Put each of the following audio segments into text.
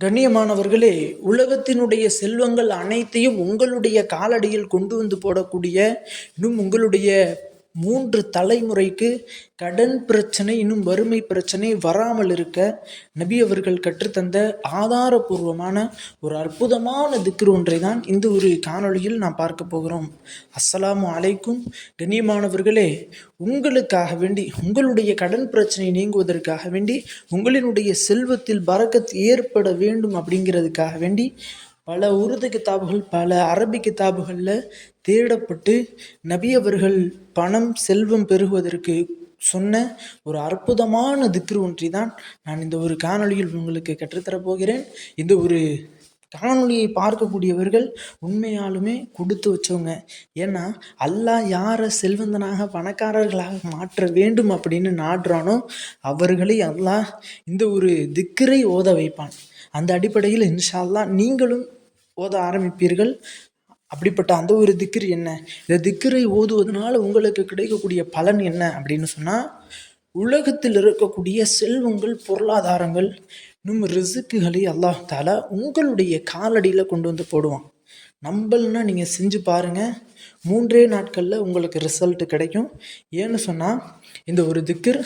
கண்ணியமானவர்களே உலகத்தினுடைய செல்வங்கள் அனைத்தையும் உங்களுடைய காலடியில் கொண்டு வந்து போடக்கூடிய இன்னும் உங்களுடைய மூன்று தலைமுறைக்கு கடன் பிரச்சனை இன்னும் வறுமை பிரச்சனை வராமல் இருக்க நபி அவர்கள் கற்றுத்தந்த ஆதாரபூர்வமான ஒரு அற்புதமான திக்ரு ஒன்றை தான் இந்த ஒரு காணொளியில் நாம் பார்க்க போகிறோம். அஸ்ஸலாமு அலைக்கும். கண்ணியமானவர்களே உங்களுக்காக வேண்டி உங்களுடைய கடன் பிரச்சனை நீங்குவதற்காக வேண்டி உங்களினுடைய செல்வத்தில் பறக்கத் ஏற்பட வேண்டும் அப்படிங்கிறதுக்காக வேண்டி பல உருது கிதாபுகள் பல அரபி கிதாபுகளில் தேடப்பட்டு நபி அவர்கள் பணம் செல்வம் பெருகுவதற்கு சொன்ன ஒரு அற்புதமான திக்ரு ஒன்றை தான் நான் இந்த ஒரு காணொளியில் உங்களுக்கு கற்றுத்தரப் போகிறேன். இந்த ஒரு காணொளியை பார்க்கக்கூடியவர்கள் உண்மையாலுமே கொடுத்து வச்சவங்க. ஏன்னா அல்லாஹ் யாரை செல்வந்தனாக பணக்காரர்களாக மாற்ற வேண்டும் அப்படின்னு நாடுறானோ அவர்களை அல்லாஹ் இந்த ஒரு திக்கரை ஓத வைப்பான். அந்த அடிப்படையில் இன்ஷால்லா நீங்களும் ஓத ஆரம்பிப்பீர்கள்? அப்படிப்பட்ட அந்த ஒரு திக்ரு என்ன? இந்த திக்கரை ஓதுவதனால உங்களுக்கு கிடைக்கக்கூடிய பலன் என்ன? அப்படின்னு சொன்னால் உலகத்தில் இருக்கக்கூடிய செல்வங்கள் பொருளாதாரங்கள் இன்னும் ரிசுக்குகளை அல்லாஹால உங்களுடைய காலடியில் கொண்டு வந்து போடுவான். நம்பல்னா நீங்கள் செஞ்சு பாருங்கள் மூன்றே நாட்களில் உங்களுக்கு ரிசல்ட் கிடைக்கும். ஏன்னு சொன்னால் இந்த ஒரு திக்கர்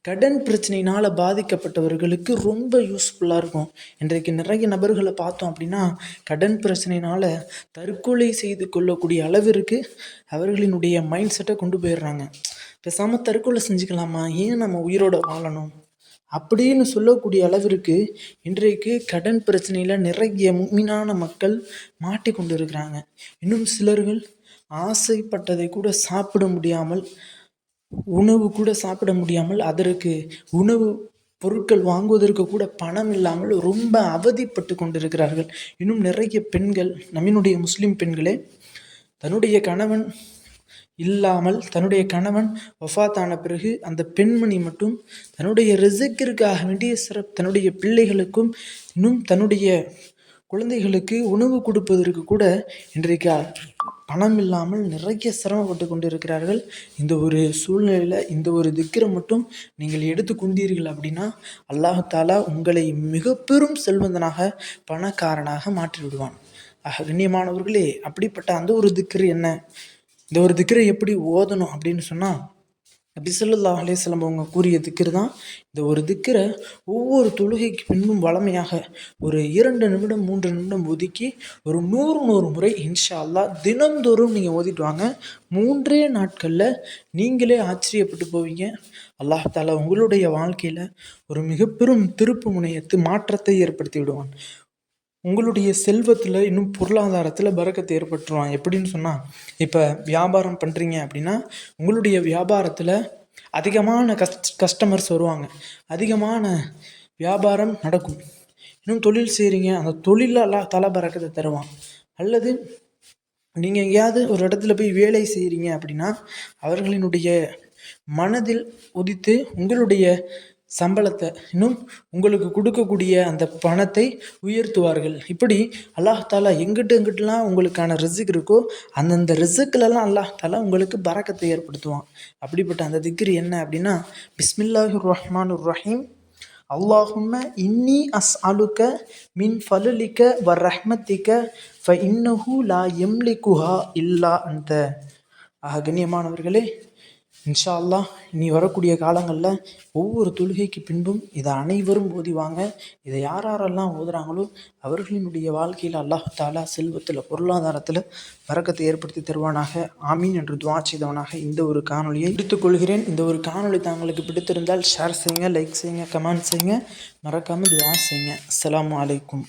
கடன் பிரச்சனையினால் பாதிக்கப்பட்டவர்களுக்கு ரொம்ப யூஸ்ஃபுல்லாக இருக்கும். இன்றைக்கு நிறைய நபர்களை பார்த்தோம் அப்படின்னா கடன் பிரச்சனையினால் தற்கொலை செய்து கொள்ளக்கூடிய அளவிற்கு அவர்களினுடைய மைண்ட் செட்டை கொண்டு போயிடுறாங்க. பேசாமல் தற்கொலை செஞ்சுக்கலாமா? ஏன் நம்ம உயிரோட வாழணும்? அப்படின்னு சொல்லக்கூடிய அளவிற்கு இன்றைக்கு கடன் பிரச்சனையில் நிறைய மீனான மக்கள் மாட்டிக்கொண்டு இருக்கிறாங்க இன்னும் சிலர்கள் ஆசைப்பட்டதை கூட சாப்பிட முடியாமல் உணவு கூட சாப்பிட முடியாமல் அதற்கு உணவு பொருட்கள் வாங்குவதற்கு கூட பணம் இல்லாமல் ரொம்ப அவதிப்பட்டு கொண்டிருக்கிறார்கள். இன்னும் நிறைய பெண்கள் நம்மினுடைய முஸ்லீம் பெண்களே தன்னுடைய கணவன் இல்லாமல் தன்னுடைய கணவன் வஃத்தான பிறகு அந்த பெண்மணி மட்டும் தன்னுடைய ரிசுக்கிற்காக வேண்டிய சிறப்பு தன்னுடைய பிள்ளைகளுக்கும் இன்னும் தன்னுடைய குழந்தைகளுக்கு உணவு கொடுப்பதற்கு கூட இன்றைக்கு பணம் இல்லாமல் நிறைய சிரமப்பட்டு கொண்டு இருக்கிறார்கள் இந்த ஒரு சூழ்நிலையில் இந்த ஒரு திக்கரை மட்டும் நீங்கள் எடுத்து கொண்டீர்கள் அப்படின்னா அல்லாஹாலா உங்களை மிக பெரும் செல்வந்தனாக பணக்காரனாக மாற்றி விடுவான் ஆக கண்ணியமானவர்களே அப்படிப்பட்ட அந்த ஒரு திக்கர் என்ன? இந்த ஒரு திக்கரை எப்படி ஓதணும் அப்படின்னு சொன்னால் நபிசல்லா அலேஸ்லம் அவங்க கூறிய திக்கர் தான். இந்த ஒரு திக்கரை ஒவ்வொரு தொழுகைக்கு பின்பும் வளமையாக ஒரு இரண்டு நிமிடம் மூன்று நிமிடம் ஒதுக்கி ஒரு நூறு நூறு முறை இன்ஷா அல்லா தினந்தோறும் நீங்கள் ஓதிட்டு வாங்க. மூன்றே நாட்களில் நீங்களே ஆச்சரியப்பட்டு போவீங்க. அல்லாஹால உங்களுடைய வாழ்க்கையில் ஒரு மிகப்பெரும் திருப்பு முனையத்து மாற்றத்தை ஏற்படுத்தி விடுவான். உங்களுடைய செல்வத்தில் இன்னும் பொருளாதாரத்தில் பறக்கத்தை ஏற்பட்டுருவான் எப்படின்னு சொன்னால் இப்போ வியாபாரம் பண்ணுறீங்க அப்படின்னா உங்களுடைய வியாபாரத்தில் அதிகமான கஸ்ட் கஸ்டமர்ஸ் வருவாங்க. அதிகமான வியாபாரம் நடக்கும். இன்னும் தொழில் செய்கிறீங்க அந்த தொழிலெல்லாம் தலை பறக்கத்தை தருவான் அல்லது நீங்கள் எங்கேயாவது ஒரு இடத்துல போய் வேலை செய்கிறீங்க அப்படின்னா அவர்களினுடைய மனதில் உதித்து உங்களுடைய சம்பளத்தை இன்னும் உங்களுக்கு கொடுக்கக்கூடிய அந்த பணத்தை உயர்த்துவார்கள். இப்படி அல்லாஹாலா எங்கிட்ட எங்கிட்டலாம் உங்களுக்கான ரிசுக் இருக்கோ அந்தந்த ரிசுக்கிலலாம் அல்லாஹாலா உங்களுக்கு பறக்கத்தை ஏற்படுத்துவான். அப்படிப்பட்ட அந்த திக்ரி என்ன அப்படின்னா பிஸ்மில்லாஹு ரஹ்மான் ரஹீம். அல்லாஹும்ம இன்னி அஸ் அலுக்க மின் ஃபலுலிக்க வ ரஹ்மத்திக்க ஃப இன்னஹு லா எம்லிகுஹா இல்லா அந்த ஆக கண்ணியமானவர்களே இன்ஷா அல்லாஹ் இனி வரக்கூடிய காலங்களில் ஒவ்வொரு தொழுகைக்கு பின்பும் இதை அனைவரும் ஓதிவாங்க இதை யார் யாரெல்லாம் ஓதுறாங்களோ அவர்களினுடைய வாழ்க்கையில் அல்லாஹ் தாலா செல்வத்தில் பொருளாதாரத்தில் வரக்கத்தை ஏற்படுத்தி தருவானாக. ஆமீன் என்று துவா செய்தவனாக இந்த ஒரு காணொலியை எடுத்துக்கொள்கிறேன் இந்த ஒரு காணொலி தாங்களுக்கு பிடித்திருந்தால் ஷேர் செய்யுங்க லைக் செய்யுங்க கமெண்ட் செய்யுங்க. மறக்காமல் துவா செய்யுங்க. அஸ்லாம் வலைக்கும்